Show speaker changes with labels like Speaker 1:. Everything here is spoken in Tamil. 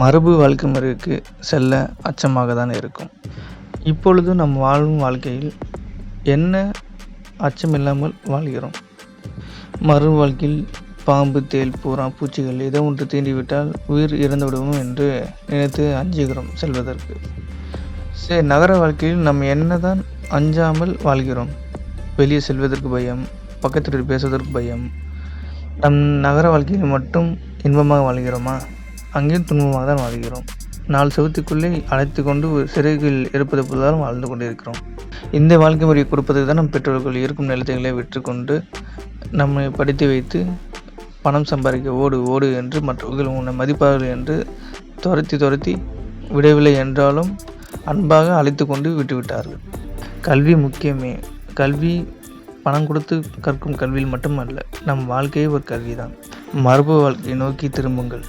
Speaker 1: மரபு வாழ்க்கை முறைக்கு செல்ல அச்சமாக தான் இருக்கும். இப்பொழுது நம் வாழும் வாழ்க்கையில் என்ன அச்சமில்லாமல் வாழ்கிறோம்? மறு வாழ்க்கையில் பாம்பு தேல் பூரா பூச்சிகள் ஏதோ ஒன்று தீண்டிவிட்டால் உயிர் இறந்துவிடுவோம் என்று நினைத்து அஞ்சுகிறோம் செல்வதற்கு. சரி நகர வாழ்க்கையில் நம்ம என்னதான் அஞ்சாமல் வாழ்கிறோம்? வெளியே செல்வதற்கு பயம் பக்கத்து வீட்டில் பேசுவதற்கு பயம். நம் நகர வாழ்க்கையில் மட்டும் இன்பமாக வாழ்கிறோமா? அங்கேயும் துன்பமாக தான் வாழ்கிறோம். நாலு செவத்துக்குள்ளே அழைத்து கொண்டு ஒரு சிறைகள் இருப்பது போதாலும் வாழ்ந்து கொண்டிருக்கிறோம். இந்த வாழ்க்கை முறையை கொடுப்பதற்கு தான் நம் பெற்றோர்கள் இருக்கும் நிலத்தைகளை விற்றுக்கொண்டு நம்மை படித்து வைத்து பணம் சம்பாதிக்க ஓடு ஓடு என்று மற்றவர்கள் உன்னை மதிப்பார்கள் என்று துரத்தி துரத்தி விடவில்லை என்றாலும் அன்பாக அழைத்து கொண்டு விட்டுவிட்டார்கள் கல்வி முக்கியமே. கல்வி பணம் கொடுத்து கற்கும் கல்வியில் மட்டுமல்ல நம் வாழ்க்கையே ஒரு கல்விதான். மரபு வாழ்க்கையை நோக்கி திரும்புங்கள்.